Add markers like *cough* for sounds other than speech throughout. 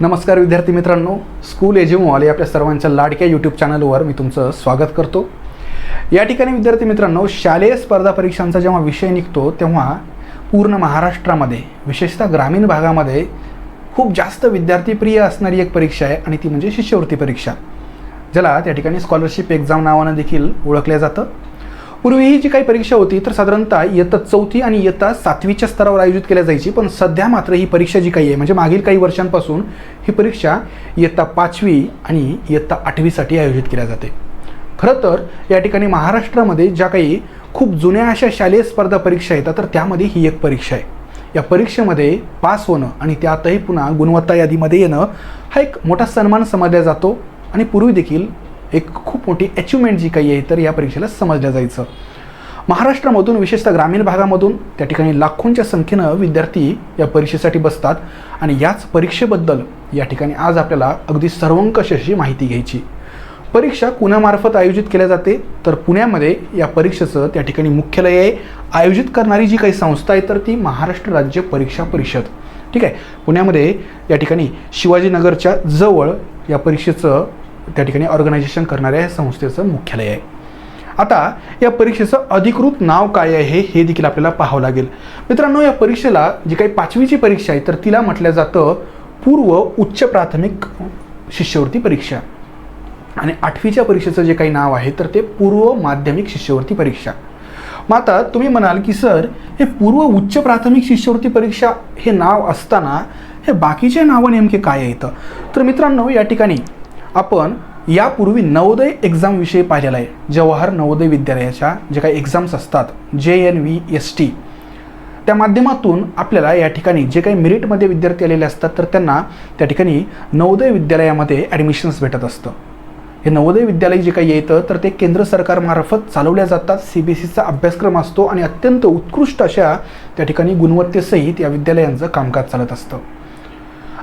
नमस्कार विद्यार्थी मित्रांनो. स्कूल एज्युमॉल या आपल्या सर्वांच्या लाडक्या यूट्यूब चॅनलवर मी तुमचं स्वागत करतो. या ठिकाणी विद्यार्थी मित्रांनो शालेय स्पर्धा परीक्षांचा जेव्हा विषय निघतो तेव्हा पूर्ण महाराष्ट्रामध्ये विशेषतः ग्रामीण भागामध्ये खूप जास्त विद्यार्थीप्रिय असणारी एक परीक्षा आहे आणि ती म्हणजे शिष्यवृत्ती परीक्षा. ज्याला त्या ठिकाणी स्कॉलरशिप एक्झाम नावानं देखील ओळखलं जातं. पूर्वी ही जी काही परीक्षा होती तर साधारणतः इयत्ता चौथी आणि इयत्ता सातवीच्या स्तरावर आयोजित केल्या जायची पण सध्या मात्र ही परीक्षा जी काही आहे म्हणजे मागील काही वर्षांपासून ही परीक्षा इयत्ता पाचवी आणि इयत्ता आठवीसाठी आयोजित केल्या जाते. खरं तर या ठिकाणी महाराष्ट्रामध्ये ज्या काही खूप जुन्या अशा शालेय स्पर्धा परीक्षा येतात तर त्यामध्ये ही एक परीक्षा आहे. या परीक्षेमध्ये पास होणं आणि त्यातही पुन्हा गुणवत्ता यादीमध्ये येणं हा एक मोठा सन्मान समजला जातो आणि पूर्वी देखील एक खूप मोठी अचिव्हमेंट जी काही आहे तर या परीक्षेला समजलं जायचं. महाराष्ट्रामधून विशेषतः ग्रामीण भागामधून त्या ठिकाणी लाखोंच्या संख्येनं विद्यार्थी या परीक्षेसाठी बसतात आणि याच परीक्षेबद्दल या ठिकाणी आज आपल्याला अगदी सर्वंकष अशी माहिती घ्यायची. परीक्षा पुण्यामार्फत आयोजित केल्या जाते तर पुण्यामध्ये या परीक्षेचं त्या ठिकाणी मुख्यालय आहे. आयोजित करणारी जी काही संस्था आहे तर ती महाराष्ट्र राज्य परीक्षा परिषद. ठीक आहे? पुण्यामध्ये या ठिकाणी शिवाजीनगरच्या जवळ या परीक्षेचं त्या ठिकाणी ऑर्गनायझेशन करणाऱ्या या संस्थेचं मुख्यालय आहे. आता या परीक्षेचं अधिकृत नाव काय आहे हे देखील आपल्याला पाहावं लागेल. मित्रांनो या परीक्षेला जी काही पाचवीची परीक्षा आहे तर तिला म्हटलं जातं पूर्व उच्च प्राथमिक शिष्यवृत्ती परीक्षा. आणि आठवीच्या परीक्षेचं जे काही नाव आहे तर ते पूर्व माध्यमिक शिष्यवृत्ती परीक्षा. मग आता तुम्ही म्हणाल की सर हे पूर्व उच्च प्राथमिक शिष्यवृत्ती परीक्षा हे नाव असताना हे बाकीचे नावं नेमके काय येतं तर मित्रांनो या ठिकाणी आपण यापूर्वी नवोदय एक्झामविषयी पाहिलेलं आहे. जवाहर नवोदय विद्यालयाच्या जे काही एक्झाम्स असतात जे एन व्ही एस टी त्या माध्यमातून आपल्याला या ठिकाणी जे काही मेरिटमध्ये विद्यार्थी आलेले असतात तर त्यांना त्या ठिकाणी नवोदय विद्यालयामध्ये ॲडमिशन्स भेटत असतं. हे नवोदय विद्यालय जे काही येतं तर ते केंद्र सरकारमार्फत चालवल्या जातात. सी बी एस सीचा अभ्यासक्रम असतो आणि अत्यंत उत्कृष्ट अशा त्या ठिकाणी गुणवत्तेसहित या विद्यालयांचं कामकाज चालत असतं.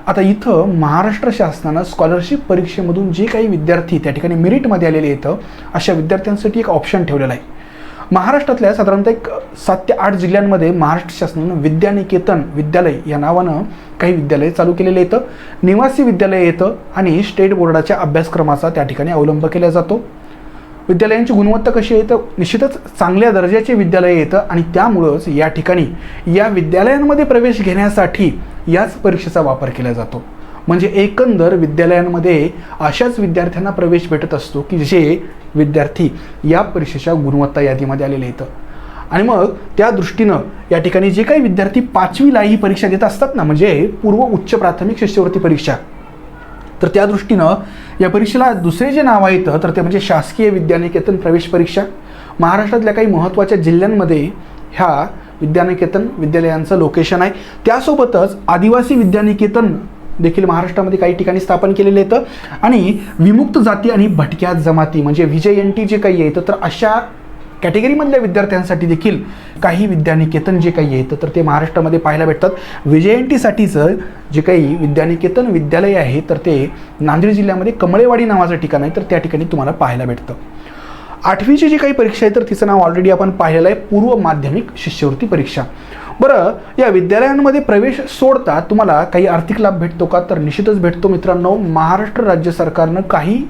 आता इथं महाराष्ट्र शासनानं स्कॉलरशिप परीक्षेमधून जे काही विद्यार्थी त्या ठिकाणी मेरिटमध्ये आलेले येतं अशा विद्यार्थ्यांसाठी एक ऑप्शन ठेवलेला आहे. महाराष्ट्रातल्या साधारणतः एक सात ते आठ जिल्ह्यांमध्ये महाराष्ट्र शासनानं विद्यानिकेतन विद्यालय या नावानं काही विद्यालय चालू केलेले येतं निवासी विद्यालय येतं आणि स्टेट बोर्डाच्या अभ्यासक्रमाचा त्या ठिकाणी अवलंब केला जातो. विद्यालयांची गुणवत्ता कशी आहे तर निश्चितच चांगल्या दर्जाचे विद्यालय येतं आणि त्यामुळंच या ठिकाणी या विद्यालयांमध्ये प्रवेश घेण्यासाठी याच परीक्षेचा वापर केला जातो. म्हणजे एकंदर विद्यालयांमध्ये अशाच विद्यार्थ्यांना प्रवेश भेटत असतो की जे विद्यार्थी या परीक्षेच्या गुणवत्ता यादीमध्ये आलेले येतं आणि मग त्या दृष्टीनं या ठिकाणी जे काही विद्यार्थी पाचवीला ही परीक्षा देत असतात ना म्हणजे पूर्व उच्च प्राथमिक शिष्यवृत्ती परीक्षा तर त्या दृष्टीनं या परीक्षेला दुसरे जे नाव आहेत तर ते म्हणजे शासकीय विद्यानिकेतन प्रवेश परीक्षा. महाराष्ट्रातल्या काही महत्त्वाच्या जिल्ह्यांमध्ये ह्या विद्यानिकेतन विद्यालयांचं लोकेशन आहे. त्यासोबतच आदिवासी विद्यानिकेतन देखील महाराष्ट्रामध्ये काही ठिकाणी स्थापन केलेलं येतं. आणि विमुक्त जाती आणि भटक्या जमाती म्हणजे व्ही एन टी जे काही येतं तर अशा कॅटेगरीमधल्या विद्यार्थ्यांसाठी देखील काही विद्यानिकेतन जे काही येतं तर ते महाराष्ट्रामध्ये पाहायला भेटतात. विजयंतीसाठीचं जे काही विद्यानिकेतन विद्यालय आहे तर ते नांदेड जिल्ह्यामध्ये कमळेवाडी नावाचं ठिकाण आहे तर त्या ठिकाणी तुम्हाला पाहायला भेटतं. आठवीची जी काही परीक्षा आहे तर तिचं नाव ऑलरेडी आपण पाहिलेलं आहे पूर्व माध्यमिक शिष्यवृत्ती परीक्षा. बरं या विद्यालयांमध्ये प्रवेश सोडता तुम्हाला काही आर्थिक लाभ भेटतो का? तर निश्चितच भेटतो मित्रांनो. महाराष्ट्र राज्य सरकारनं काही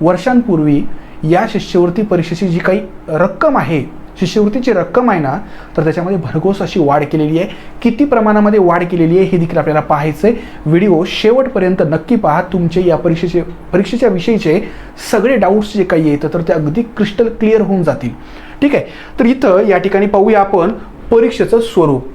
वर्षांपूर्वी या शिष्यवृत्ती परीक्षेची जी काही रक्कम आहे शिष्यवृत्तीची रक्कम आहे ना तर त्याच्यामध्ये भरघोस अशी वाढ केलेली आहे. किती प्रमाणामध्ये वाढ केलेली आहे हे देखील आपल्याला पाहायचं आहे व्हिडिओ शेवटपर्यंत नक्की पहा. तुमचे या परीक्षेचे परीक्षेच्या विषयीचे सगळे डाऊट्स जे काही येतं तर ते अगदी क्रिस्टल क्लिअर होऊन जातील. ठीक आहे? तर इथं या ठिकाणी पाहूया आपण परीक्षेचं स्वरूप.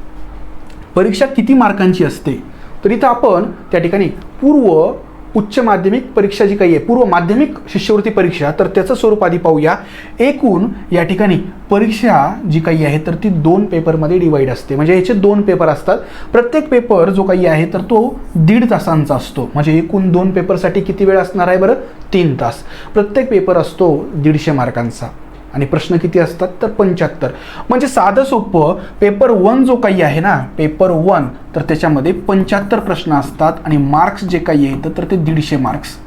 परीक्षा किती मार्कांची असते? तर इथं आपण त्या ठिकाणी पूर्व उच्च माध्यमिक परीक्षा जी काही आहे पूर्व माध्यमिक शिष्यवृत्ती परीक्षा तर त्याचं स्वरूप आधी पाहूया. एकूण या ठिकाणी परीक्षा जी काही आहे तर ती दोन पेपरमध्ये डिवाईड असते. म्हणजे याचे दोन पेपर असतात. प्रत्येक पेपर जो काही आहे तर तो दीड तासांचा असतो. म्हणजे एकूण दोन पेपरसाठी किती वेळ असणार आहे बरं? तीन तास. प्रत्येक पेपर असतो दीडशे मार्कांचा. आणि प्रश्न किती असतात? तर पंच्याहत्तर. म्हणजे साधं सोपं पेपर वन जो काही आहे ना पेपर वन तर त्याच्यामध्ये पंच्याहत्तर प्रश्न असतात आणि मार्क्स जे काही येतं तर ते दीडशे मार्क्स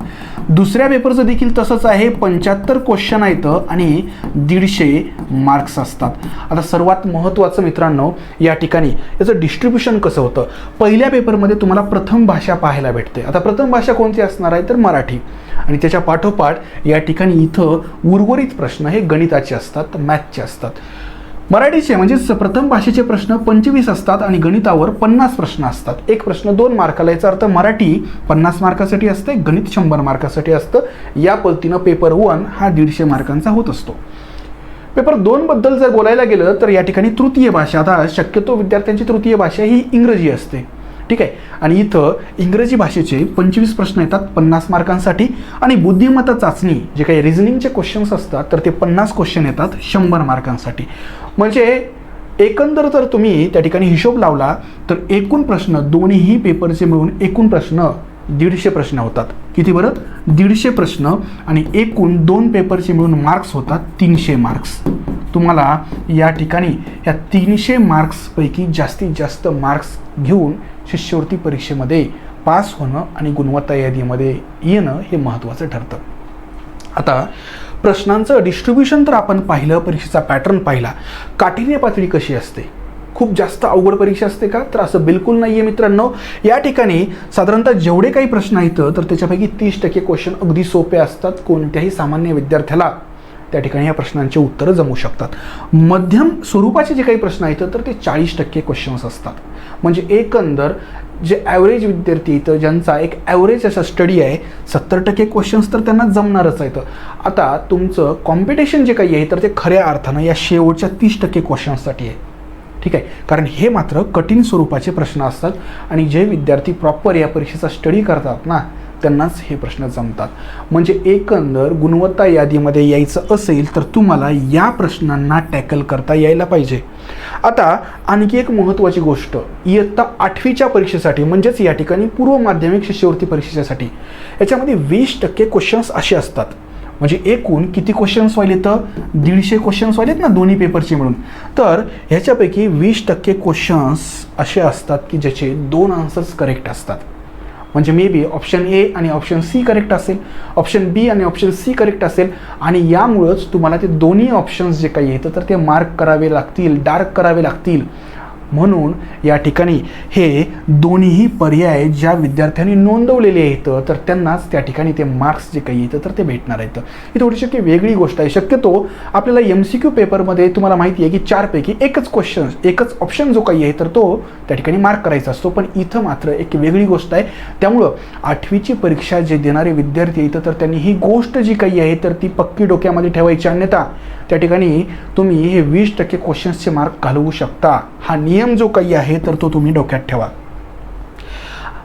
दुसऱ्या पेपरचं देखील तसंच आहे पंच्याहत्तर क्वेश्चन येतं आणि दीडशे मार्क्स असतात. आता सर्वात महत्त्वाचं मित्रांनो या ठिकाणी याचं डिस्ट्रीब्युशन कसं होतं? पहिल्या पेपरमध्ये तुम्हाला प्रथम भाषा पाहायला भेटते. आता प्रथम भाषा कोणती असणार आहे? तर मराठी. आणि त्याच्या पाठोपाठ या ठिकाणी इथं उर्वरित प्रश्न हे गणिताचे असतात मॅथचे असतात. मराठीचे म्हणजेच प्रथम भाषेचे प्रश्न पंचवीस असतात आणि गणितावर पन्नास प्रश्न असतात. एक प्रश्न दोन मार्काला याचा अर्थ मराठी पन्नास मार्कासाठी असते गणित शंभर मार्कासाठी असतं. या पद्धतीनं पेपर वन हा दीडशे मार्कांचा होत असतो. पेपर दोन बद्दल जर बोलायला गेलं तर या ठिकाणी तृतीय भाषा आता शक्यतो विद्यार्थ्यांची तृतीय भाषा ही इंग्रजी असते. ठीक आहे? आणि इथं इंग्रजी भाषेचे पंचवीस प्रश्न येतात पन्नास मार्कांसाठी. आणि बुद्धिमत्ता चाचणी जे काही रिझनिंगचे क्वेश्चन्स असतात तर ते पन्नास क्वेश्चन येतात शंभर मार्कांसाठी. म्हणजे एकंदर जर तुम्ही त्या ठिकाणी हिशोब लावला तर एकूण प्रश्न दोन्हीही पेपरचे मिळून एकूण प्रश्न दीडशे प्रश्न होतात. किती बरं? दीडशे प्रश्न आणि एकूण दोन पेपरचे मिळून मार्क्स होतात तीनशे मार्क्स. तुम्हाला या ठिकाणी या तीनशे मार्क्सपैकी जास्तीत जास्त मार्क्स घेऊन शिष्यवृत्ती परीक्षेमध्ये पास होणं आणि गुणवत्ता यादीमध्ये येणं हे महत्त्वाचं ठरतं. आता प्रश्नांचं डिस्ट्रीब्युशन तर आपण पाहिलं परीक्षेचा पॅटर्न पाहिला. काठिण्य पातळी कशी असते? खूप जास्त अवघड परीक्षा असते का? तर असं बिलकुल नाही आहे मित्रांनो. या ठिकाणी साधारणतः जेवढे काही प्रश्न आहेत तर त्याच्यापैकी तीस टक्के क्वेश्चन अगदी सोपे असतात. कोणत्याही सामान्य विद्यार्थ्याला त्या ठिकाणी या प्रश्नांचे उत्तरं जमू शकतात. मध्यम स्वरूपाचे जे काही प्रश्न आहेत तर ते चाळीस टक्के क्वेश्चन्स असतात. म्हणजे एकंदर जे ॲव्हरेज विद्यार्थी इथं ज्यांचा एक ॲव्हरेज असा स्टडी आहे सत्तर टक्के क्वेश्चन्स तर त्यांना जमणारच आहेत. आता तुमचं कॉम्पिटिशन जे काही आहे तर ते खऱ्या अर्थानं या शेवटच्या तीस टक्के क्वेश्चन्ससाठी आहे. ठीक आहे? कारण हे मात्र कठीण स्वरूपाचे प्रश्न असतात आणि जे विद्यार्थी प्रॉपर या परीक्षेचा स्टडी करतात ना त्यांनाच हे प्रश्न जमतात. म्हणजे एकंदर गुणवत्ता यादीमध्ये यायचं असेल तर तुम्हाला या प्रश्नांना टॅकल करता यायला पाहिजे. आता आणखी एक महत्त्वाची गोष्ट इयत्ता आठवीच्या परीक्षेसाठी म्हणजेच या ठिकाणी पूर्व माध्यमिक शिष्यवृत्ती परीक्षेसाठी याच्यामध्ये वीस टक्के क्वेश्चन्स असे असतात. म्हणजे एकूण किती क्वेश्चन्स व्हायले तर? दीडशे क्वेश्चन्स व्हायलेत ना दोन्ही पेपरचे मिळून. तर ह्याच्यापैकी वीस टक्के क्वेश्चन्स असे असतात की ज्याचे दोन आन्सर्स करेक्ट असतात. म्हणजे मे बी ऑप्शन ए आणि ऑप्शन सी करेक्ट असेल ऑप्शन बी आणि ऑप्शन सी करेक्ट असेल आणि यामुळंच तुम्हाला ते दोन्ही ऑप्शन्स जे काही येतं तर ते मार्क करावे लागतील डार्क करावे लागतील. म्हणून या ठिकाणी हे दोन्हीही पर्याय ज्या विद्यार्थ्यांनी नोंदवलेले आहेत तर त्यांनाच त्या ठिकाणी ते मार्क्स जे काही येतं तर ते भेटणार आहेत. ही थोडीशी शक्य वेगळी गोष्ट आहे. शक्यतो आपल्याला एम सी क्यू पेपरमध्ये तुम्हाला माहिती आहे की चारपैकी एकच क्वेश्चन एकच ऑप्शन जो काही आहे तर तो त्या ठिकाणी मार्क करायचा असतो. पण इथं मात्र एक वेगळी गोष्ट आहे. त्यामुळं आठवीची परीक्षा जे देणारे विद्यार्थी येतं तर त्यांनी ही गोष्ट जी काही आहे तर ती पक्की डोक्यामध्ये ठेवायची अन्यथा त्या ठिकाणी तुम्ही हे वीस टक्के क्वेश्चन्सचे मार्क घालवू शकता. हा नियम जो काही आहे तर तो तुम्ही डोक्यात ठेवा.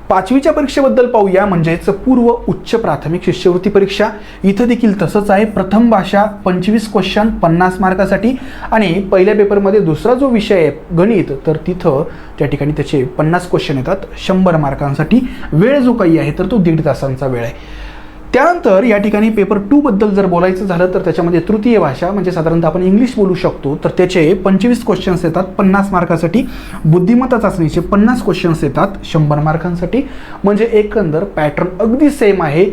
पाचवीच्या परीक्षेबद्दल पाहूया म्हणजेच पूर्व उच्च प्राथमिक शिष्यवृत्ती परीक्षा. इथं देखील तसंच आहे. प्रथम भाषा पंचवीस क्वेश्चन पन्नास मार्कासाठी. आणि पहिल्या पेपरमध्ये दुसरा जो विषय आहे गणित तर तिथं त्या ठिकाणी त्याचे पन्नास क्वेश्चन येतात शंभर मार्कांसाठी. वेळ जो काही आहे तर तो दीड तासांचा वेळ आहे. त्यानंतर या ठिकाणी पेपर टूबद्दल जर बोलायचं झालं तर त्याच्यामध्ये तृतीय भाषा म्हणजे साधारणतः आपण इंग्लिश बोलू शकतो तर त्याचे पंचवीस क्वेश्चन्स येतात पन्नास मार्कासाठी. बुद्धिमत्ता चाचणीचे पन्नास क्वेश्चन्स येतात शंभर मार्कांसाठी. म्हणजे एकंदर पॅटर्न अगदी सेम आहे.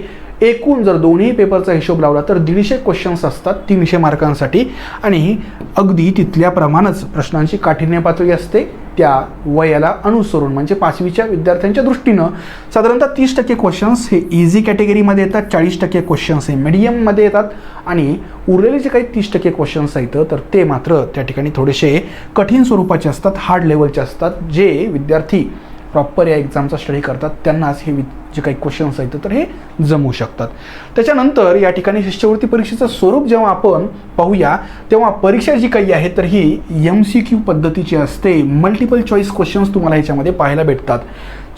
एकूण जर दोन्ही पेपरचा हिशोब लावला तर दीडशे क्वेश्चन्स असतात तीनशे मार्कांसाठी. आणि अगदी तिथल्याप्रमाणेच प्रश्नांची काठिण्य पातळी असते. त्या वयाला अनुसरून म्हणजे पाचवीच्या विद्यार्थ्यांच्या दृष्टीनं साधारणतः तीस टक्के क्वेश्चन्स हे इझी कॅटेगरीमध्ये येतात चाळीस टक्के क्वेश्चन्स हे मिडियममध्ये येतात. आणि उरलेले जे काही तीस टक्के क्वेश्चन्स आहेत तर ते मात्र त्या ठिकाणी थोडेसे कठीण स्वरूपाचे असतात हार्ड लेवलचे असतात जे विद्यार्थी प्रॉपर या एक्झामचा स्टडी करतात त्यांनाच हे जे काही क्वेश्चन्स आहेत तर हे जमू शकतात. त्याच्यानंतर या ठिकाणी शिष्यवृत्ती परीक्षेचं स्वरूप जेव्हा आपण पाहूया तेव्हा परीक्षा जी काही आहे तर ही एम सी क्यू पद्धतीची असते. मल्टिपल चॉईस क्वेश्चन्स तुम्हाला ह्याच्यामध्ये पाहायला भेटतात.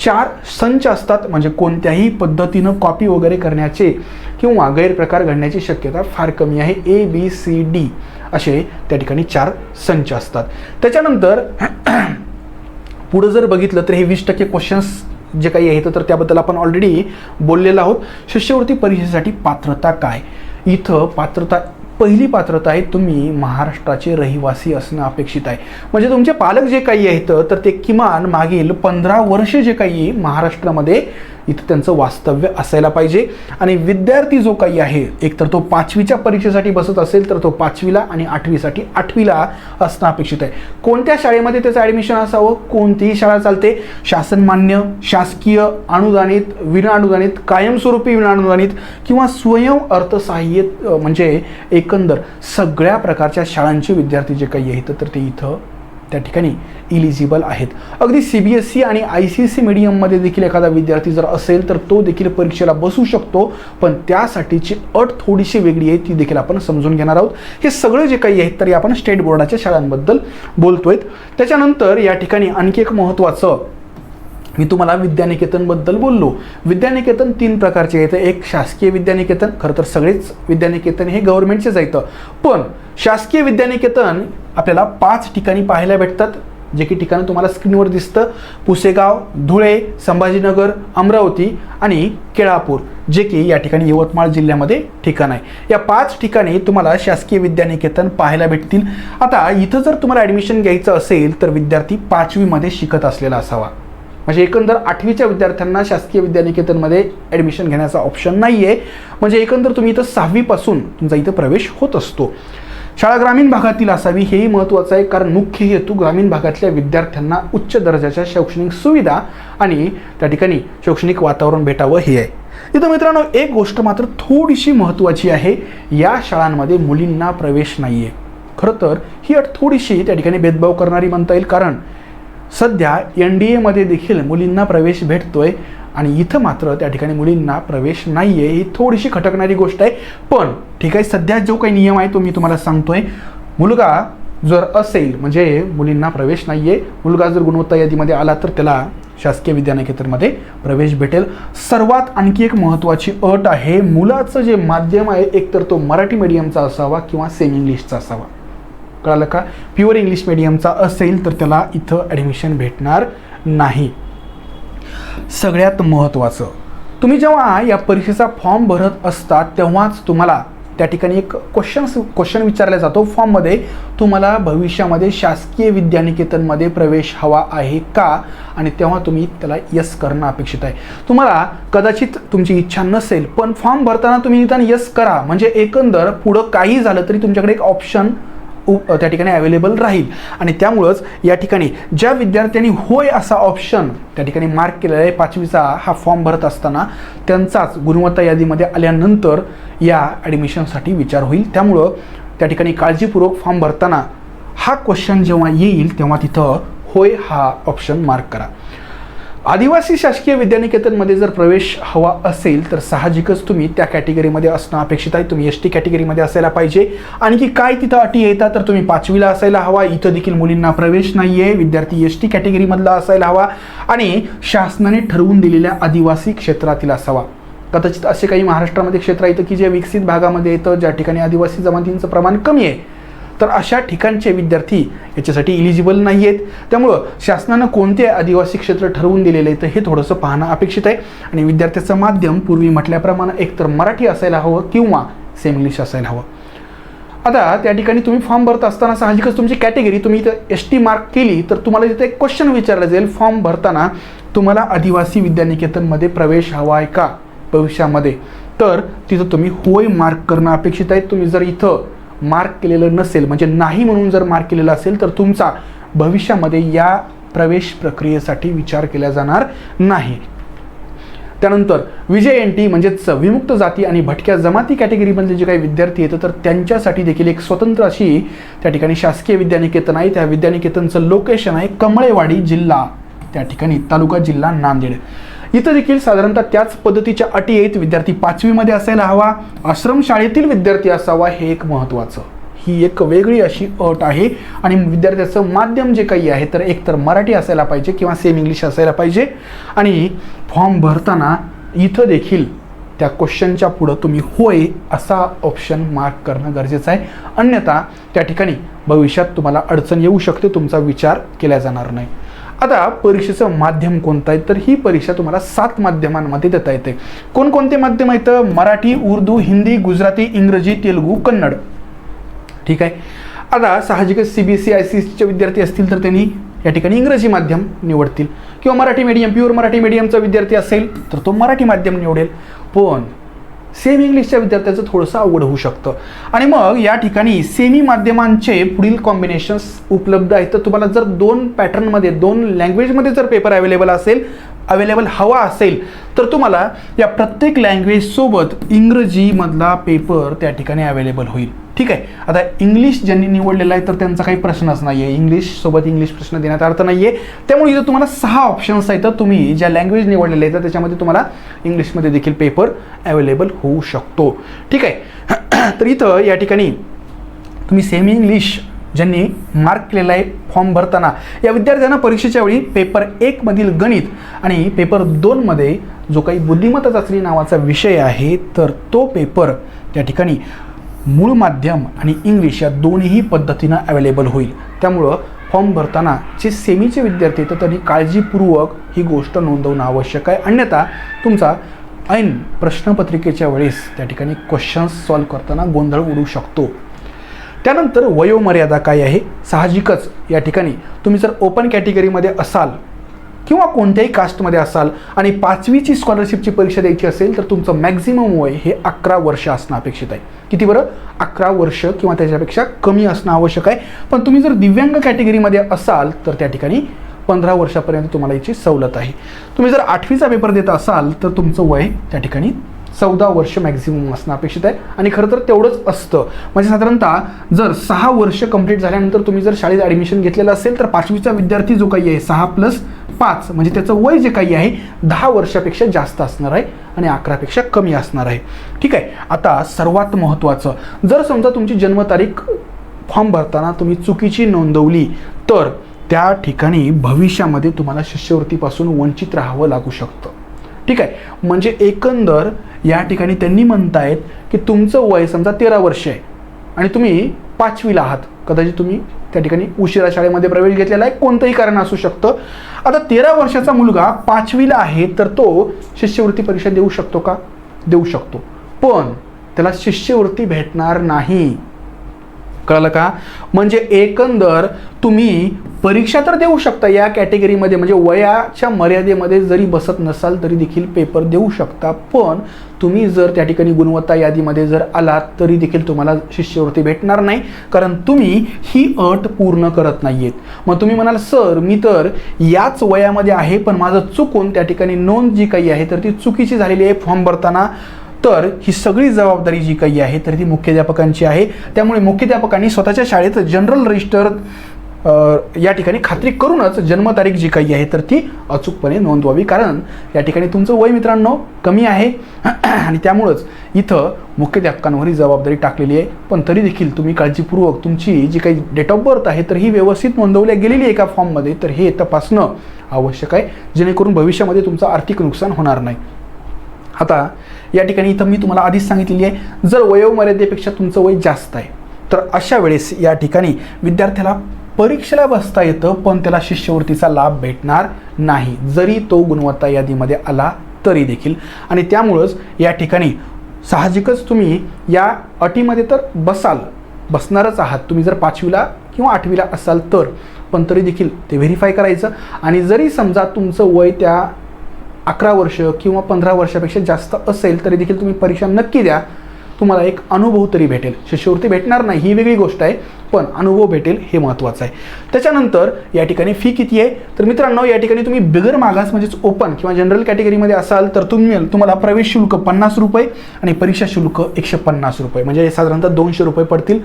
चार संच असतात म्हणजे कोणत्याही पद्धतीनं कॉपी वगैरे करण्याचे किंवा गैरप्रकार घडण्याची शक्यता फार कमी आहे. ए बी सी डी असे त्या ठिकाणी चार संच असतात. त्याच्यानंतर पुढं जर बघितलं तर हे वीस टक्के क्वेश्चन्स जे काही आहेत तर त्याबद्दल आपण ऑलरेडी बोललेलो आहोत. शिष्यवृत्ती परीक्षेसाठी पात्रता काय? इथं पात्रता पहिली पात्रता आहे तुम्ही महाराष्ट्राचे रहिवासी असणं अपेक्षित आहे. म्हणजे तुमचे पालक जे काही आहेत तर ते किमान मागील पंधरा वर्ष जे काही महाराष्ट्रामध्ये इथं त्यांचं वास्तव्य असायला पाहिजे. आणि विद्यार्थी जो काही आहे एकतर तो पाचवीच्या परीक्षेसाठी बसत असेल तर तो पाचवीला आणि आठवीसाठी आठवीला असणं अपेक्षित आहे. कोणत्या शाळेमध्ये त्याचं ॲडमिशन असावं? कोणतीही शाळा चालते. शासनमान्य शासकीय अनुदानित विनाअनुदानित कायमस्वरूपी विनाअनुदानित किंवा स्वयं अर्थसहाय्यित म्हणजे एकंदर सगळ्या प्रकारच्या शाळांचे विद्यार्थी जे काही आहेत तर ते इथं त्या ठिकाणी इलिजिबल आहेत. अगदी सी बी एस सी आणि आय सी एस सी मीडियममध्ये देखील एखादा विद्यार्थी जर असेल तर तो देखील परीक्षेला बसू शकतो. पण त्यासाठीची अट थोडीशी वेगळी आहे ती देखील आपण समजून घेणार आहोत. हे सगळं जे काही आहेत तरी आपण स्टेट बोर्डाच्या शाळांबद्दल बोलतोय त्याच्यानंतर या ठिकाणी आणखी एक महत्त्वाचं मी तुम्हाला विद्यानिकेतनबद्दल बोललो. विद्यानिकेतन तीन प्रकारचे येतं एक शासकीय विद्यानिकेतन खरं तर सगळेच विद्यानिकेतन हे गव्हर्नमेंटचेच येतं पण शासकीय विद्यानिकेतन आपल्याला पाच ठिकाणी पाहायला भेटतात जे की ठिकाणं तुम्हाला स्क्रीनवर दिसतं. पुसेगाव धुळे संभाजीनगर अमरावती आणि केळापूर जे की या ठिकाणी यवतमाळ जिल्ह्यामध्ये ठिकाण आहे. या पाच ठिकाणी तुम्हाला शासकीय विद्यानिकेतन पाहायला भेटतील. आता इथं जर तुम्हाला ॲडमिशन घ्यायचं असेल तर विद्यार्थी पाचवीमध्ये शिकत असलेला असावा. म्हणजे एकंदर आठवीच्या विद्यार्थ्यांना शासकीय विद्यानिकेतनमध्ये ॲडमिशन घेण्याचा ऑप्शन नाही आहे म्हणजे एकंदर तुम्ही इथं सहावीपासून तुमचा इथं प्रवेश होत असतो. शाळा ग्रामीण भागातील असावी हेही महत्त्वाचं आहे कारण मुख्य हेतू ग्रामीण भागातल्या विद्यार्थ्यांना उच्च दर्जाच्या शैक्षणिक सुविधा आणि त्या ठिकाणी शैक्षणिक वातावरण भेटावं हे आहे. इथं मित्रांनो एक गोष्ट मात्र थोडीशी महत्त्वाची आहे या शाळांमध्ये मुलींना प्रवेश नाही आहे खरं तर ही अट थोडीशी त्या ठिकाणी भेदभाव करणारी म्हणता येईल कारण सध्या एन डी एमध्ये देखील मुलींना प्रवेश भेटतोय आणि इथं मात्र त्या ठिकाणी मुलींना प्रवेश नाही आहे ही थोडीशी खटकणारी गोष्ट आहे. पण ठीक आहे सध्या जो काही नियम आहे तो मी तुम्हाला सांगतोय. मुलगा जर असेल म्हणजे मुलींना प्रवेश नाही आहे मुलगा जर गुणवत्ता यादीमध्ये आला तर त्याला शासकीय विद्यानिकेतनमध्ये प्रवेश भेटेल. सर्वात आणखी एक महत्त्वाची अट आहे मुलाचं जे माध्यम आहे एकतर तो मराठी मीडियमचा असावा किंवा सेमी इंग्लिशचा असावा. कळालं का? प्युअर इंग्लिश मीडियमचा असेल तर त्याला इथं ॲडमिशन भेटणार नाही. सगळ्यात महत्त्वाचं. तुम्ही जेव्हा या परीक्षेचा फॉर्म भरत असता तेव्हाच तुम्हाला त्या ठिकाणी एक क्वेश्चन क्वेश्चन विचारला जातो. फॉर्ममध्ये तुम्हाला भविष्यामध्ये शासकीय विद्यानिकेतनमध्ये प्रवेश हवा आहे का? आणि तेव्हा तुम्ही त्याला यस करणं अपेक्षित आहे. तुम्हाला कदाचित तुमची इच्छा नसेल पण फॉर्म भरताना तुम्ही निदान यस करा. म्हणजे एकंदर पुढं काही झालं तरी तुमच्याकडे एक ऑप्शन उ- त्या ठिकाणी अवेलेबल राहील. आणि त्यामुळंच या ठिकाणी ज्या विद्यार्थ्यांनी होय असा ऑप्शन त्या ठिकाणी मार्क केलेला आहे पाचवीचा हा फॉर्म भरत असताना त्यांचाच गुणवत्ता यादीमध्ये आल्यानंतर या ॲडमिशनसाठी विचार होईल. त्यामुळं त्या ठिकाणी काळजीपूर्वक फॉर्म भरताना हा क्वेश्चन जेव्हा येईल तेव्हा तिथं होय हा ऑप्शन मार्क करा. आदिवासी शासकीय विद्यानिकेतनमध्ये जर प्रवेश हवा असेल तर साहजिकच तुम्ही त्या कॅटेगरीमध्ये असणं अपेक्षित आहे. तुम्ही एस टी कॅटेगरीमध्ये असायला पाहिजे. आणखी काय तिथं अटी येतात तर तुम्ही पाचवीला असायला हवा. इथं देखील मुलींना प्रवेश नाही आहे विद्यार्थी एस टी कॅटेगरीमधला असायला हवा. आणि शासनाने ठरवून दिलेल्या आदिवासी क्षेत्रातील असावा. कदाचित असे काही महाराष्ट्रामध्ये क्षेत्र येतं की जे विकसित भागामध्ये येतं ज्या ठिकाणी आदिवासी जमातींचं प्रमाण कमी आहे. तर अशा ठिकाणचे विद्यार्थी याच्यासाठी इलिजिबल नाही आहेत त्यामुळं शासनानं कोणते आदिवासी क्षेत्र ठरवून दिलेलं आहे तर हे थोडंसं पाहणं अपेक्षित आहे. आणि विद्यार्थ्याचं माध्यम पूर्वी म्हटल्याप्रमाणे एकतर मराठी असायला हवं किंवा सेम इंग्लिश असायला हवं. आता त्या ठिकाणी तुम्ही फॉर्म भरत असताना साहजिकच तुमची कॅटेगरी तुम्ही इथं एस टी मार्क केली तर तुम्हाला तिथे एक क्वेश्चन विचारला जाईल. फॉर्म भरताना तुम्हाला आदिवासी विद्यानिकेतनमध्ये प्रवेश हवा आहे का? भविष्यामध्ये. तर तिथं तुम्ही होय मार्क करणं अपेक्षित आहे. तुम्ही जर इथं मार्क केलेलं नसेल म्हणजे नाही म्हणून जर मार्क केलेलं असेल तर तुमचा भविष्यामध्ये या प्रवेश प्रक्रियेसाठी विचार केला जाणार नाही. त्यानंतर विजय एन टी म्हणजेच विमुक्त जाती आणि भटक्या जमाती कॅटेगरीमधले जे काही विद्यार्थी येतं तर त्यांच्यासाठी देखील एक स्वतंत्र अशी त्या ठिकाणी शासकीय विद्यानिकेतन आहे. त्या विद्यानिकेतनचं लोकेशन आहे कमळेवाडी जिल्हा त्या ठिकाणी तालुका जिल्हा नांदेड. इथं देखील साधारणतः त्याच पद्धतीच्या अटी आहेत. विद्यार्थी पाचवीमध्ये असायला हवा. आश्रमशाळेतील विद्यार्थी असावा हे एक महत्त्वाचं. ही एक वेगळी अशी अट आहे. आणि विद्यार्थ्याचं माध्यम जे काही आहे तर एकतर मराठी असायला पाहिजे किंवा सेम इंग्लिश असायला पाहिजे. आणि फॉर्म भरताना इथं देखील त्या क्वेश्चनच्या पुढं तुम्ही होय असा ऑप्शन मार्क करणं गरजेचं आहे. अन्यथा त्या ठिकाणी भविष्यात तुम्हाला अडचण येऊ शकते. तुमचा विचार केला जाणार नाही. आता परीक्षेचं माध्यम कोणतं आहे? तर ही परीक्षा तुम्हाला सात माध्यमांमध्ये देता येते. कोणकोणते माध्यम आहेत? मराठी उर्दू हिंदी गुजराती इंग्रजी तेलुगू कन्नड. ठीक आहे? आता साहजिकच C B C I C चे विद्यार्थी असतील तर त्यांनी या ठिकाणी इंग्रजी माध्यम निवडतील. किंवा मराठी मीडियम प्युअर मराठी मीडियमचा विद्यार्थी असेल तर तो मराठी माध्यम निवडेल. पण सेम इंग्लिशच्या विद्यार्थ्याचं थोडंसं अवघड होऊ शकतं. आणि मग या ठिकाणी सेमी माध्यमांचे पुढील कॉम्बिनेशन्स उपलब्ध आहेत. तर तुम्हाला जर दोन पॅटर्नमध्ये दोन लँग्वेजमध्ये जर पेपर अवेलेबल असेल अवेलेबल हवा असेल तर तुम्हाला या प्रत्येक लँग्वेजसोबत इंग्रजीमधला पेपर त्या ठिकाणी अवेलेबल होईल. ठीक आहे? आता इंग्लिश ज्यांनी निवडलेला आहे तर त्यांचा काही प्रश्नच नाही आहे इंग्लिशसोबत इंग्लिश प्रश्न देण्यात अर्थ नाही आहे त्यामुळे इथं तुम्हाला सहा ऑप्शन्स आहेत तर तुम्ही ज्या लँग्वेज निवडलेल्या आहेत तर त्याच्यामध्ये तुम्हाला इंग्लिशमध्ये देखील पेपर अवेलेबल होऊ शकतो. ठीक आहे? *clears throat* तर इथं या ठिकाणी तुम्ही सेमी इंग्लिश ज्यांनी मार्क केलेला आहे फॉर्म भरताना. या विद्यार्थ्यांना परीक्षेच्या वेळी पेपर एकमधील गणित आणि पेपर दोनमध्ये जो काही बुद्धिमत्ता चाचणी नावाचा विषय आहे तर तो पेपर त्या ठिकाणी मूळ माध्यम आणि इंग्लिश या दोन्ही पद्धतीनं अवेलेबल होईल. त्यामुळं फॉर्म भरताना जे सेमीचे विद्यार्थी तर त्यांनी काळजीपूर्वक ही गोष्ट नोंदवणं आवश्यक आहे. अन्यथा तुमचा ऐन प्रश्नपत्रिकेच्या वेळेस त्या ठिकाणी क्वेश्चन्स सॉल्व करताना गोंधळ उडू शकतो. त्यानंतर वयोमर्यादा काय आहे? साहजिकच. या ठिकाणी तुम्ही जर ओपन कॅटेगरीमध्ये असाल किंवा कोणत्याही कास्टमध्ये असाल आणि पाचवीची स्कॉलरशिपची परीक्षा द्यायची असेल तर तुमचं मॅक्झिमम वय हे अकरा वर्ष असणं अपेक्षित आहे. किती बरं? अकरा वर्ष किंवा त्याच्यापेक्षा कमी असणं आवश्यक आहे. पण तुम्ही जर दिव्यांग कॅटेगरीमध्ये असाल तर त्या ठिकाणी पंधरा वर्षापर्यंत तुम्हाला याची सवलत आहे. तुम्ही जर आठवीचा पेपर देत असाल तर तुमचं वय त्या ठिकाणी चौदा वर्ष मॅक्झिमम असणं अपेक्षित आहे. आणि खरं तर तेवढंच असतं. म्हणजे साधारणतः जर सहा वर्ष कंप्लीट झाल्यानंतर तुम्ही जर शाळेत ॲडमिशन घेतलेलं असेल तर पाचवीचा विद्यार्थी जो काही आहे सहा प्लस पाच म्हणजे त्याचं वय जे काही आहे दहा वर्षापेक्षा जास्त असणार आहे आणि अकरापेक्षा कमी असणार आहे. ठीक आहे? आता सर्वात महत्त्वाचं जर समजा तुमची जन्मतारीख फॉर्म भरताना तुम्ही चुकीची नोंदवली तर त्या ठिकाणी भविष्यामध्ये तुम्हाला शिष्यवृत्तीपासून वंचित राहावं लागू शकतं. ठीक आहे? म्हणजे एकंदर या ठिकाणी त्यांनी म्हणतायत की तुमचं वय समजा तेरा वर्ष आहे आणि तुम्ही पाचवीला आहात. कदाचित तुम्ही त्या ठिकाणी उशिरा शाळेमध्ये प्रवेश घेतलेला आहे. कोणतंही कारण असू शकतं. आता तेरा वर्षाचा मुलगा पाचवीला आहे तर तो शिष्यवृत्ती परीक्षा देऊ शकतो का? देऊ शकतो. पण त्याला शिष्यवृत्ती भेटणार नाही. कळलं का? म्हणजे एकंदर तुम्ही परीक्षा तर देऊ शकता या कॅटेगरीमध्ये म्हणजे वयाच्या मर्यादेमध्ये जरी बसत नसाल तरी देखील पेपर देऊ शकता. पण तुम्ही जर त्या ठिकाणी गुणवत्ता यादीमध्ये जर आलात तरी देखील तुम्हाला शिष्यवृत्ती भेटणार नाही. कारण तुम्ही ही अट पूर्ण करत नाही आहेत मग तुम्ही म्हणाल सर मी तर याच वयामध्ये आहे पण माझं चुकून त्या ठिकाणी नोंद जी काही आहे तर ती चुकीची झालेली आहे फॉर्म भरताना तर ही सगळी जबाबदारी जी काही आहे तर ती मुख्याध्यापकांची आहे. त्यामुळे मुख्याध्यापकांनी स्वतःच्या शाळेत जनरल रजिस्टर या ठिकाणी खात्री करूनच जन्मतारीख जी काही आहे तर ती अचूकपणे नोंदवावी. कारण या ठिकाणी तुमचं वय मित्रांनो कमी आहे. *clears throat* आणि त्यामुळंच इथं मुख्याध्यापकांवर ही जबाबदारी टाकलेली आहे. पण तरी देखील तुम्ही काळजीपूर्वक तुमची जी काही डेट ऑफ बर्थ आहे तर ही व्यवस्थित नोंदवल्या गेलेली आहे एका फॉर्ममध्ये तर हे तपासणं आवश्यक आहे. जेणेकरून भविष्यामध्ये तुमचं आर्थिक नुकसान होणार नाही. आता या ठिकाणी इथं मी तुम्हाला आधीच सांगितलेली आहे जर वयोमर्यादेपेक्षा तुमचं वय जास्त आहे तर अशा वेळेस या ठिकाणी विद्यार्थ्याला परीक्षेला बसता येतं पण त्याला शिष्यवृत्तीचा लाभ भेटणार नाही. जरी तो गुणवत्ता यादीमध्ये आला तरी देखील. आणि त्यामुळंच या ठिकाणी साहजिकच तुम्ही या अटीमध्ये तर बसाल बसणारच आहात. तुम्ही जर पाचवीला किंवा आठवीला असाल तर पण तरी देखील ते व्हेरीफाय करायचं. आणि जरी समजा तुमचं वय त्या अकरा वर्ष किंवा पंधरा वर्षापेक्षा जास्त असेल तरी देखील तुम्ही परीक्षा नक्की द्या. तुम्हाला एक अनुभव तरी भेटेल. शिष्यवृत्ती भेटणार नाही ही वेगळी गोष्ट आहे पण अनुभव भेटेल हे महत्त्वाचं आहे. त्याच्यानंतर या ठिकाणी फी किती आहे? तर मित्रांनो या ठिकाणी तुम्ही बिगर मागास म्हणजेच ओपन किंवा जनरल कॅटेगरीमध्ये असाल तर तुम्ही तुम्हाला प्रवेश शुल्क पन्नास रुपये आणि परीक्षा शुल्क एकशे पन्नास रुपये. म्हणजे साधारणतः दोनशे रुपये पडतील.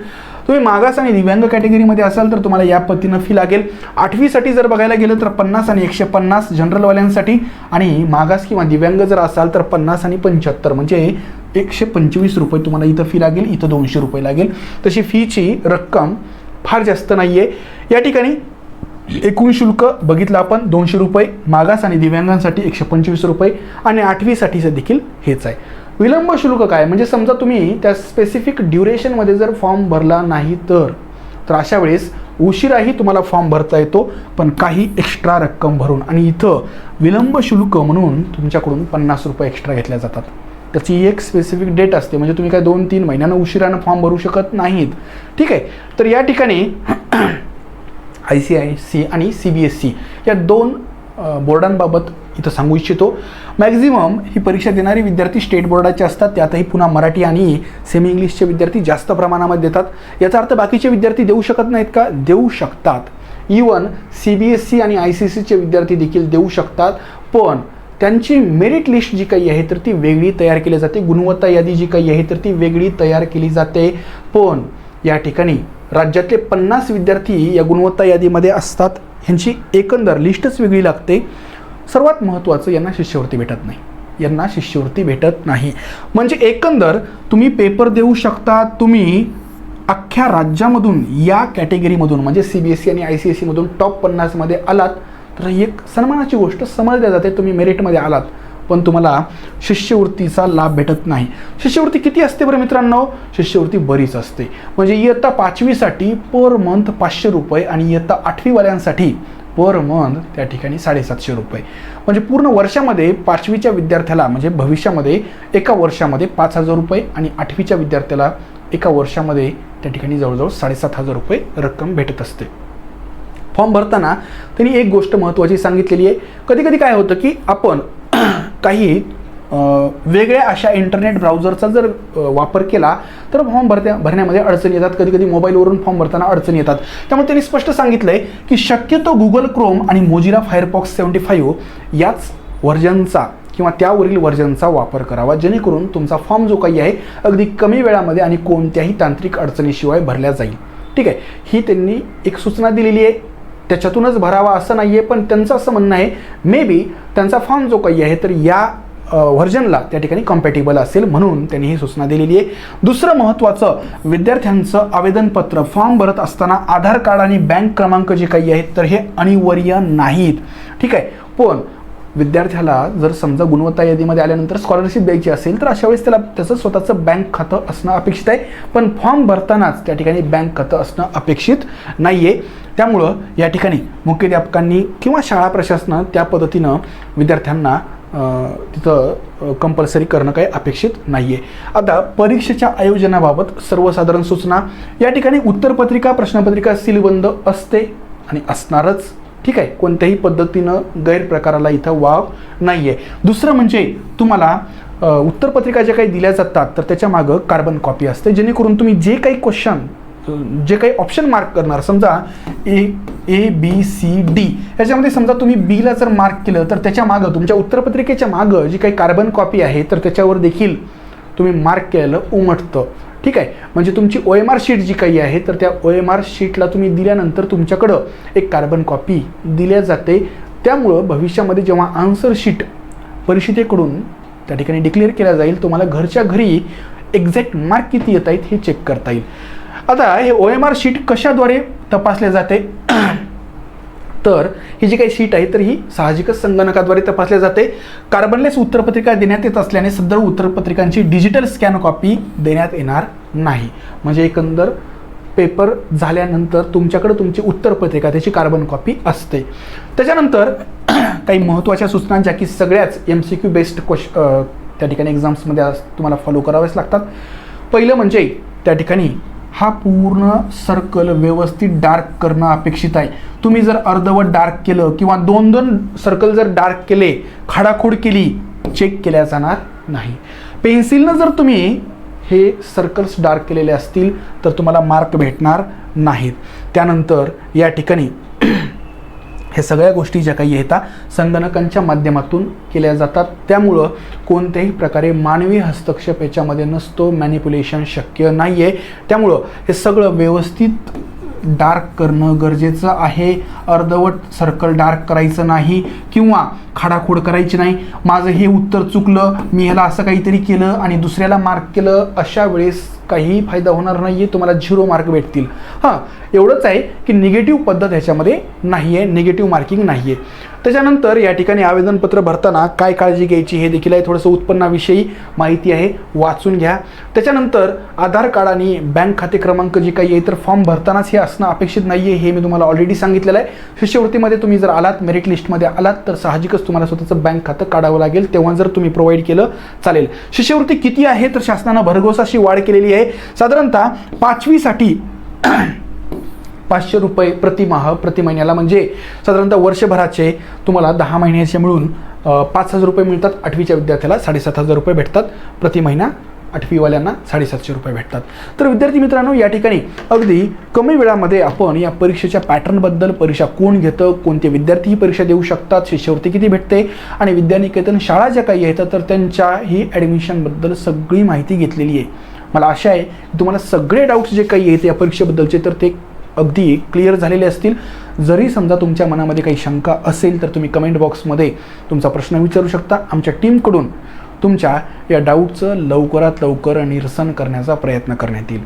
तुम्ही मागास आणि दिव्यांग कॅटेगरीमध्ये असाल तर तुम्हाला या पद्धतीनं फी लागेल. आठवीसाठी जर बघायला गेलं तर पन्नास आणि एकशे पन्नास जनरलवाल्यांसाठी आणि मागास किंवा दिव्यांग जर असाल तर पन्नास आणि पंच्याहत्तर. म्हणजे एकशे पंचवीस रुपये तुम्हाला इथं फी लागेल इथं दोनशे रुपये लागेल. तशी फीची रक्कम फार जास्त नाही आहे या ठिकाणी एकूण शुल्क बघितलं आपण दोनशे रुपये. मागास आणि दिव्यांगांसाठी एकशे पंचवीस रुपये आणि आठवीसाठीचं देखील हेच आहे. विलंब शुल्क काय? म्हणजे समजा तुम्ही त्या स्पेसिफिक ड्युरेशनमध्ये जर फॉर्म भरला नाही तर तर अशा वेळेस उशिराही तुम्हाला फॉर्म भरता येतो पण काही एक्स्ट्रा रक्कम भरून. आणि इथं विलंब शुल्क म्हणून तुमच्याकडून पन्नास रुपये एक्स्ट्रा घेतल्या जातात. त्याची एक स्पेसिफिक डेट असते. म्हणजे तुम्ही काय दोन तीन महिन्यानं उशिरानं फॉर्म भरू शकत नाहीत. ठीक आहे? तर या ठिकाणी आय सी आय सी आणि सी बी एस सी या दोन बोर्डांबाबत इथं सांगू इच्छितो. मॅक्झिमम ही परीक्षा देणारे विद्यार्थी स्टेट बोर्डाचे असतात. त्यातही पुन्हा मराठी आणि सेमी इंग्लिशचे विद्यार्थी जास्त प्रमाणामध्ये देतात. याचा अर्थ बाकीचे विद्यार्थी देऊ शकत नाहीत का? देऊ शकतात. Even C B S C आणि आय सी सीचे विद्यार्थी देखील देऊ शकतात. पण त्यांची मेरिट लिस्ट जी काही आहे तर ती वेगळी तयार केली जाते. गुणवत्ता यादी जी काही आहे तर ती वेगळी तयार केली जाते. पण या ठिकाणी राज्यातले पन्नास विद्यार्थी या गुणवत्ता यादीमध्ये असतात. ह्यांची एकंदर लिस्टच वेगळी लागते. सर्वात महत्त्वाचं यांना शिष्यवृत्ती भेटत नाही. यांना शिष्यवृत्ती भेटत नाही. म्हणजे एकंदर तुम्ही पेपर देऊ शकता तुम्ही अख्ख्या राज्यामधून या कॅटेगरीमधून म्हणजे सी बी एस सी आणि आय सी एस सीमधून टॉप पन्नासमध्ये आलात. तर ही एक सन्मानाची गोष्ट समजल्या जाते तुम्ही मेरिटमध्ये आलात. पण तुम्हाला शिष्यवृत्तीचा लाभ भेटत नाही. शिष्यवृत्ती किती असते बरं मित्रांनो? शिष्यवृत्ती बरीच असते. म्हणजे इयत्ता पाचवीसाठी पर मंथ पाचशे रुपये आणि इयत्ता आठवीवाल्यांसाठी पर मंथ त्या ठिकाणी साडेसातशे रुपये. म्हणजे पूर्ण वर्षामध्ये पाचवीच्या विद्यार्थ्याला म्हणजे भविष्यामध्ये एका वर्षामध्ये पाच हजार रुपये आणि आठवीच्या विद्यार्थ्याला एका वर्षामध्ये त्या ठिकाणी जवळजवळ साडेसात हजार रुपये रक्कम भेटत असते. फॉर्म भरताना त्यांनी एक गोष्ट महत्त्वाची सांगितलेली आहे. कधी कधी काय होतं की आपण *clears throat* काही वेगळ्या अशा इंटरनेट ब्राउझरचा जर वापर केला तर फॉर्म भरत्या भरण्यामध्ये अडचणी येतात. कधी कधी मोबाईलवरून फॉर्म भरताना अडचणी येतात. त्यामुळे त्यांनी स्पष्ट सांगितलं आहे की शक्यतो गुगल क्रोम आणि मोजिला फायरफॉक्स सेवन्टी फाईव्ह याच व्हर्जनचा किंवा त्यावरील व्हर्जनचा वापर करावा. जेणेकरून तुमचा फॉर्म जो काही आहे अगदी कमी वेळामध्ये आणि कोणत्याही तांत्रिक अडचणीशिवाय भरल्या जाईल. ठीक आहे. ही त्यांनी एक सूचना दिलेली आहे. त्याच्यातूनच भरावा असं नाही आहे पण त्यांचं असं म्हणणं आहे मे बी त्यांचा फॉर्म जो काही आहे तर या व्हर्जनला त्या ठिकाणी कॉम्पॅटेबल असेल म्हणून त्यांनी ही सूचना दिलेली आहे. दुसरं महत्त्वाचं विद्यार्थ्यांचं आवेदनपत्र फॉर्म भरत असताना आधार कार्ड आणि बँक क्रमांक जे काही आहेत तर हे अनिवार्य नाहीत. ठीक आहे? पण विद्यार्थ्याला जर समजा गुणवत्ता यादीमध्ये आल्यानंतर स्कॉलरशिप द्यायची असेल तर अशा वेळेस त्याला त्याचं स्वतःचं बँक खातं असणं अपेक्षित आहे. पण फॉर्म भरतानाच त्या ठिकाणी बँक खातं असणं अपेक्षित नाही आहे त्यामुळं या ठिकाणी मुख्याध्यापकांनी किंवा शाळा प्रशासनानं त्या पद्धतीनं विद्यार्थ्यांना तिथं कंपल्सरी करणं काही अपेक्षित नाही आहे आता परीक्षेच्या आयोजनाबाबत सर्वसाधारण सूचना. या ठिकाणी उत्तरपत्रिका प्रश्नपत्रिका सीलबंद असते आणि असणारच. ठीक आहे कोणत्याही पद्धतीनं गैरप्रकाराला इथं वाव नाही आहे दुसरं म्हणजे तुम्हाला उत्तरपत्रिका ज्या काही दिल्या जातात तर त्याच्या मागं कार्बन कॉपी असते. जेणेकरून तुम्ही जे काही क्वेश्चन जे काही ऑप्शन मार्क करणार समजा ए ए बी सी डी याच्यामध्ये समजा तुम्ही बीला जर मार्क केलं तर त्याच्या मागं तुमच्या उत्तरपत्रिकेच्या मागं जी काही कार्बन कॉपी आहे तर त्याच्यावर देखील तुम्ही मार्क केलेलं उमटतं. ठीक आहे? म्हणजे तुमची ओ एम आर शीट जी काही आहे तर त्या ओ एम आर शीटला तुम्ही दिल्यानंतर तुमच्याकडं एक कार्बन कॉपी दिल्या जाते. त्यामुळं भविष्यामध्ये जेव्हा आन्सर शीट परिषदेकडून त्या ठिकाणी डिक्लेअर केल्या जाईल तुम्हाला घरच्या घरी एक्झॅक्ट मार्क किती येत आहेत हे चेक करता येईल. आता हे ओ एम आर शीट कशाद्वारे तपासले जाते? तर ही जी काही शीट आहे तर ही साहजिकच संगणकाद्वारे तपासल्या जाते. कार्बनलेस उत्तरपत्रिका देण्यात येत असल्याने सदर उत्तरपत्रिकांची डिजिटल स्कॅन कॉपी देण्यात येणार नाही. म्हणजे एकंदर पेपर झाल्यानंतर तुमच्याकडे तुमची उत्तरपत्रिका त्याची कार्बन कॉपी असते. त्याच्यानंतर *clears throat* काही महत्त्वाच्या सूचना ज्या की सगळ्याच एम सी क्यू बेस्ड क्वेश त्या ठिकाणी एक्झाम्समध्ये तुम्हाला फॉलो करावेच लागतात. पहिलं म्हणजे त्या ठिकाणी हा पूर्ण सर्कल व्यवस्थित डार्क करणं अपेक्षित आहे. तुम्ही जर अर्धवट डार्क केलं किंवा दोन दोन सर्कल जर डार्क केले खाडाखोड केली चेक केल्या जाणार नाही. पेन्सिलनं जर तुम्ही हे सर्कल्स डार्क केलेले असतील तर तुम्हाला मार्क भेटणार नाहीत. त्यानंतर या ठिकाणी हे सगळ्या गोष्टी ज्या काही येतात संगणकांच्या माध्यमातून केल्या जातात. त्यामुळं कोणत्याही प्रकारे मानवी हस्तक्षेप याच्यामध्ये नसतो मॅनिप्युलेशन शक्य नाही आहे त्यामुळं हे सगळं व्यवस्थित डार्क करणं गरजेचं आहे. अर्धवट सर्कल डार्क करायचं नाही किंवा खाडाखोड करायची नाही. माझं हे उत्तर चुकलं मी ह्याला असं काहीतरी केलं आणि दुसऱ्याला मार्क केलं अशा वेळेस काहीही फायदा होणार नाही आहे तुम्हाला झिरो मार्क भेटतील. हां एवढंच आहे की निगेटिव्ह पद्धत ह्याच्यामध्ये नाही आहे निगेटिव्ह मार्किंग नाही आहे त्याच्यानंतर या ठिकाणी आवेदनपत्र भरताना काय काळजी घ्यायची हे देखील आहे थोडंसं उत्पन्नाविषयी माहिती आहे वाचून घ्या. त्याच्यानंतर आधार कार्ड आणि बँक खाते क्रमांक जे काही आहे तर फॉर्म भरतानाच हे असणं अपेक्षित नाही आहे हे मी तुम्हाला ऑलरेडी सांगितलेलं आहे. शिष्यवृत्तीमध्ये तुम्ही जर आलात मेरिट लिस्टमध्ये आलात तर साहजिकच तुम्हाला स्वतःचं बँक खातं काढावं लागेल. तेव्हा जर तुम्ही प्रोव्हाइड केलं चालेल. शिष्यवृत्ती किती आहे तर शासनानं भरघोसाशी वाढ केलेली आहे. साधारणतः पाचवीसाठी *clears throat* पाचशे रुपये प्रतिमाह प्रति महिन्याला म्हणजे साधारणतः वर्षभराचे तुम्हाला दहा महिन्याचे मिळून पाच हजार रुपये मिळतात. आठवीच्या विद्यार्थ्याला साडेसात हजार रुपये भेटतात. प्रति महिना आठवीवाल्यांना साडेसातशे रुपये भेटतात. तर विद्यार्थी मित्रांनो या ठिकाणी अगदी कमी वेळामध्ये आपण या परीक्षेच्या पॅटर्नबद्दल परीक्षा कोण घेतं कोणते विद्यार्थी ही परीक्षा देऊ शकतात शिष्यवृत्ती किती भेटते आणि विद्यानिकेतन शाळा ज्या काही आहेत तर त्यांच्या ही ॲडमिशनबद्दल सगळी माहिती घेतलेली आहे. मला आशा आहे की तुम्हाला सगळे डाऊट्स जे काही आहेत या परीक्षेबद्दलचे तर ते अगदी क्लिअर झालेले असतील. जरी समजा तुमच्या मनामध्ये काही शंका असेल तर तुम्ही कमेंट बॉक्समध्ये तुमचा प्रश्न विचारू शकता. आमच्या टीमकडून तुमच्या या डाऊटचं लवकरात लवकर निरसन करण्याचा प्रयत्न करण्यात येईल.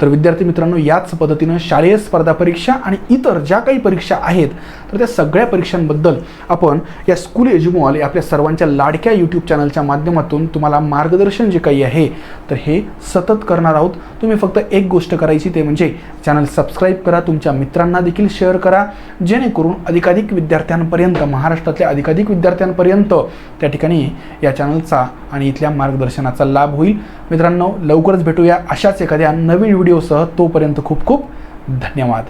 तर विद्यार्थी मित्रांनो याच पद्धतीनं शालेय स्पर्धा परीक्षा आणि इतर ज्या काही परीक्षा आहेत तर त्या सगळ्या परीक्षांबद्दल आपण या स्कूल एज्युमॉल या आपल्या सर्वांच्या लाडक्या यूट्यूब चॅनलच्या माध्यमातून तुम्हाला मार्गदर्शन जे काही आहे तर हे सतत करणार आहोत. तुम्ही फक्त एक गोष्ट करायची ते म्हणजे चॅनल सबस्क्राईब करा तुमच्या मित्रांना देखील शेअर करा जेणेकरून अधिकाधिक विद्यार्थ्यांपर्यंत महाराष्ट्रातल्या अधिकाधिक विद्यार्थ्यांपर्यंत त्या ठिकाणी या चॅनलचा आणि इथल्या मार्गदर्शनाचा लाभ होईल. मित्रांनो लवकरच भेटूया अशाच एखाद्या नवीन व्हिडिओसह तोपर्यंत खूप खूप धन्यवाद.